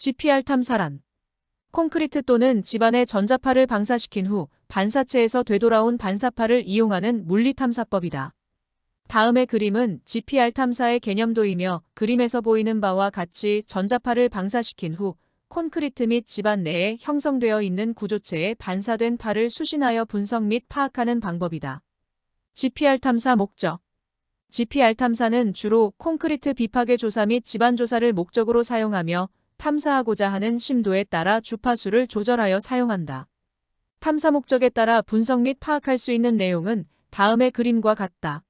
GPR 탐사란 콘크리트 또는 집안의 전자파를 방사시킨 후 반사체에서 되돌아온 반사파를 이용하는 물리탐사법이다. 다음의 그림은 GPR 탐사의 개념도이며 그림에서 보이는 바와 같이 전자파를 방사시킨 후 콘크리트 및 집안 내에 형성되어 있는 구조체에 반사된 파를 수신하여 분석 및 파악하는 방법이다. GPR 탐사 목적 GPR 탐사는 주로 콘크리트 비파괴 조사 및 집안 조사를 목적으로 사용하며 탐사하고자 하는 심도에 따라 주파수를 조절하여 사용한다. 탐사 목적에 따라 분석 및 파악할 수 있는 내용은 다음의 그림과 같다.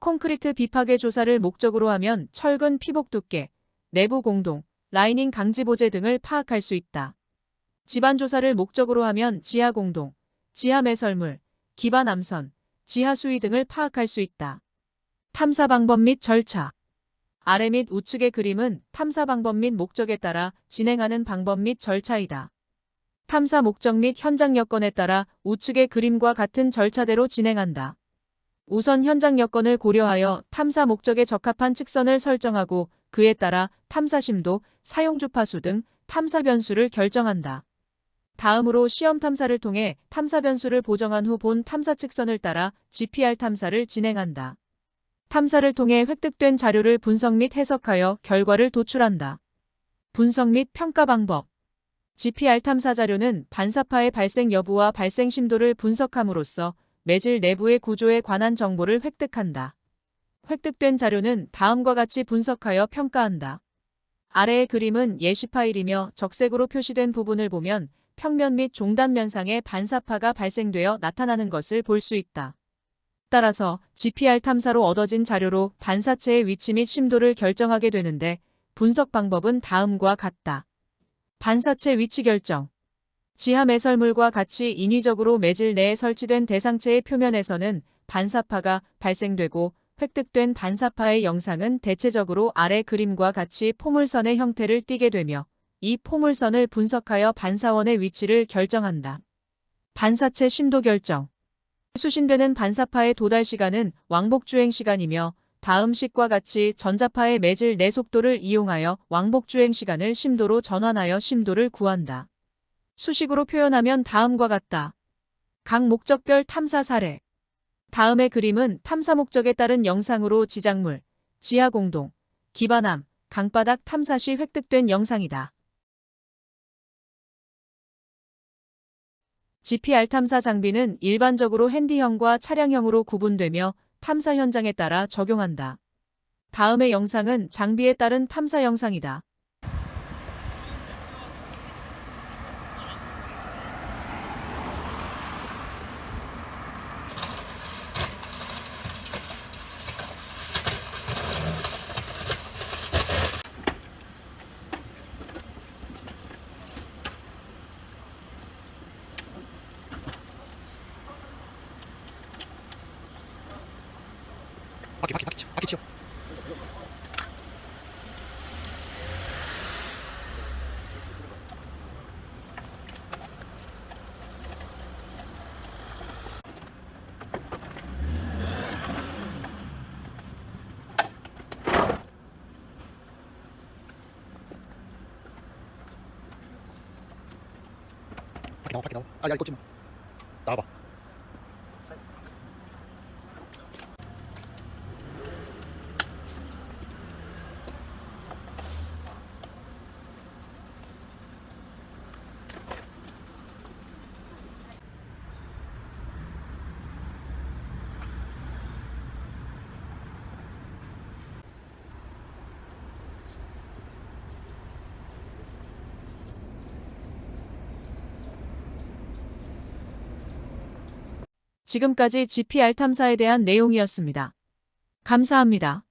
콘크리트 비파괴 조사를 목적으로 하면 철근 피복 두께, 내부 공동, 라이닝 강지 보재 등을 파악할 수 있다. 집안 조사를 목적으로 하면 지하 공동, 지하 매설물, 기반 암선, 지하 수위 등을 파악할 수 있다. 탐사 방법 및 절차 아래 및 우측의 그림은 탐사 방법 및 목적에 따라 진행하는 방법 및 절차이다. 탐사 목적 및 현장 여건에 따라 우측의 그림과 같은 절차대로 진행한다. 우선 현장 여건을 고려하여 탐사 목적에 적합한 측선을 설정하고 그에 따라 탐사 심도, 사용 주파수 등 탐사 변수를 결정한다. 다음으로 시험 탐사를 통해 탐사 변수를 보정한 후 본 탐사 측선을 따라 GPR 탐사를 진행한다. 탐사를 통해 획득된 자료를 분석 및 해석하여 결과를 도출한다. 분석 및 평가 방법 GPR 탐사 자료는 반사파의 발생 여부와 발생 심도를 분석함으로써 매질 내부의 구조에 관한 정보를 획득한다. 획득된 자료는 다음과 같이 분석하여 평가한다. 아래의 그림은 예시 파일이며 적색으로 표시된 부분을 보면 평면 및 종단 면상에 반사파가 발생되어 나타나는 것을 볼 수 있다. 따라서 GPR 탐사로 얻어진 자료로 반사체의 위치 및 심도를 결정하게 되는데 분석 방법은 다음과 같다. 반사체 위치 결정. 지하 매설물과 같이 인위적으로 매질 내에 설치된 대상체의 표면에서는 반사파가 발생되고 획득된 반사파의 영상은 대체적으로 아래 그림과 같이 포물선의 형태를 띠게 되며 이 포물선을 분석하여 반사원의 위치를 결정한다. 반사체 심도 결정. 수신되는 반사파의 도달 시간은 왕복 주행 시간이며 다음 식과 같이 전자파의 매질 내 속도를 이용하여 왕복 주행 시간을 심도로 전환하여 심도를 구한다. 수식으로 표현하면 다음과 같다. 각 목적별 탐사 사례. 다음의 그림은 탐사 목적에 따른 영상으로 지작물, 지하 공동, 기반함, 강바닥 탐사 시 획득된 영상이다. GPR 탐사 장비는 일반적으로 핸디형과 차량형으로 구분되며 탐사 현장에 따라 적용한다. 다음의 영상은 장비에 따른 탐사 영상이다. 바퀴 바퀴 바퀴 치워 바퀴 치워. 나와 바퀴 나와. 아야 이거 좀 나와봐 지금까지 GPR 탐사에 대한 내용이었습니다. 감사합니다.